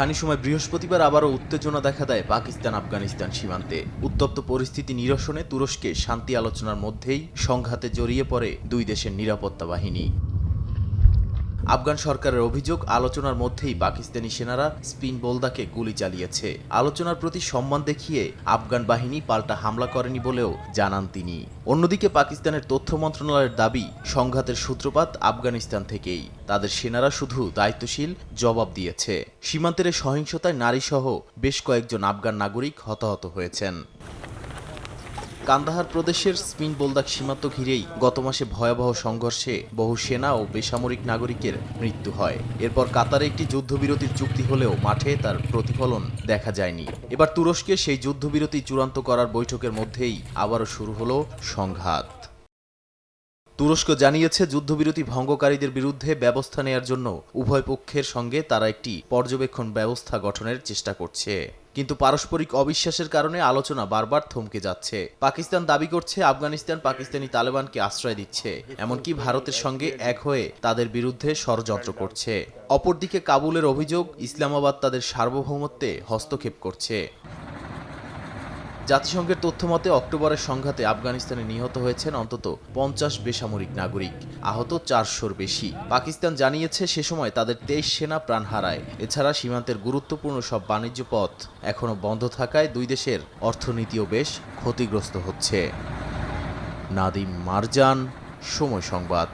স্থানীয় সময় বৃহস্পতিবার আবারও উত্তেজনা দেখা দেয় পাকিস্তান আফগানিস্তান সীমান্তে। উত্তপ্ত পরিস্থিতি নিরসনে তুরস্কে শান্তি আলোচনার মধ্যেই সংঘাতে জড়িয়ে পড়ে দুই দেশের নিরাপত্তা বাহিনী। আফগান সরকারের অভিযোগ, আলোচনার মধ্যেই পাকিস্তানি সেনারা স্পিন বোলদাকে গুলি চালিয়েছে। আলোচনার প্রতি সম্মান দেখিয়ে আফগান বাহিনী পাল্টা হামলা করেনি বলেও জানান তিনি। অন্যদিকে পাকিস্তানের তথ্য মন্ত্রণালয়ের দাবি, সংঘাতের সূত্রপাত আফগানিস্তান থেকেই। তাদের সেনারা শুধু দায়িত্বশীল, জবাব দিয়েছে। সীমান্তের সহিংসতায় নারীসহ বেশ কয়েকজন আফগান নাগরিক হতাহত হয়েছেন। কান্দাহার প্রদেশের স্পিন বোলদাক সীমান্ত ঘিরেই গত মাসে ভয়াবহ সংঘর্ষে বহু সেনা ও বেসামরিক নাগরিকের মৃত্যু হয়। এরপর কাতারে একটি যুদ্ধবিরতির চুক্তি হলেও মাঠে তার প্রতিফলন দেখা যায়নি। এবার তুরস্কে সেই যুদ্ধবিরতি চূড়ান্ত করার বৈঠকের মধ্যেই আবারও শুরু হলো সংঘাত। তুরস্ক জানিয়েছে, যুদ্ধবিরতি ভঙ্গকারীদের বিরুদ্ধে ব্যবস্থা নেয়ার জন্য উভয় পক্ষের সঙ্গে তারা একটি পর্যবেক্ষণ ব্যবস্থা গঠনের চেষ্টা করছে। কিন্তু পারস্পরিক অবিশ্বাসের কারণে আলোচনা বারবার থমকে যাচ্ছে। পাকিস্তান দাবি করছে, আফগানিস্তান পাকিস্তানি তালেবানকে আশ্রয় দিচ্ছে, এমনকি ভারতের সঙ্গে এক হয়ে তাদের বিরুদ্ধে ষড়যন্ত্র করছে। অপরদিকে কাবুলের অভিযোগ, ইসলামাবাদ তাদের সার্বভৌমত্বে হস্তক্ষেপ করছে। জাতিসংঘের তথ্য মতে, অক্টোবরের সংঘাতে আফগানিস্তানে নিহত হয়েছেন অন্তত পঞ্চাশ বেসামরিক নাগরিক। আহত চারশোর বেশি। পাকিস্তান জানিয়েছে, সে সময় তাদের তেইশ সেনা প্রাণ হারায়। এছাড়া সীমান্তের গুরুত্বপূর্ণ সব বাণিজ্য পথ এখনও বন্ধ থাকায় দুই দেশের অর্থনীতিও বেশ ক্ষতিগ্রস্ত হচ্ছে। নাদিম মারজান, সময় সংবাদ।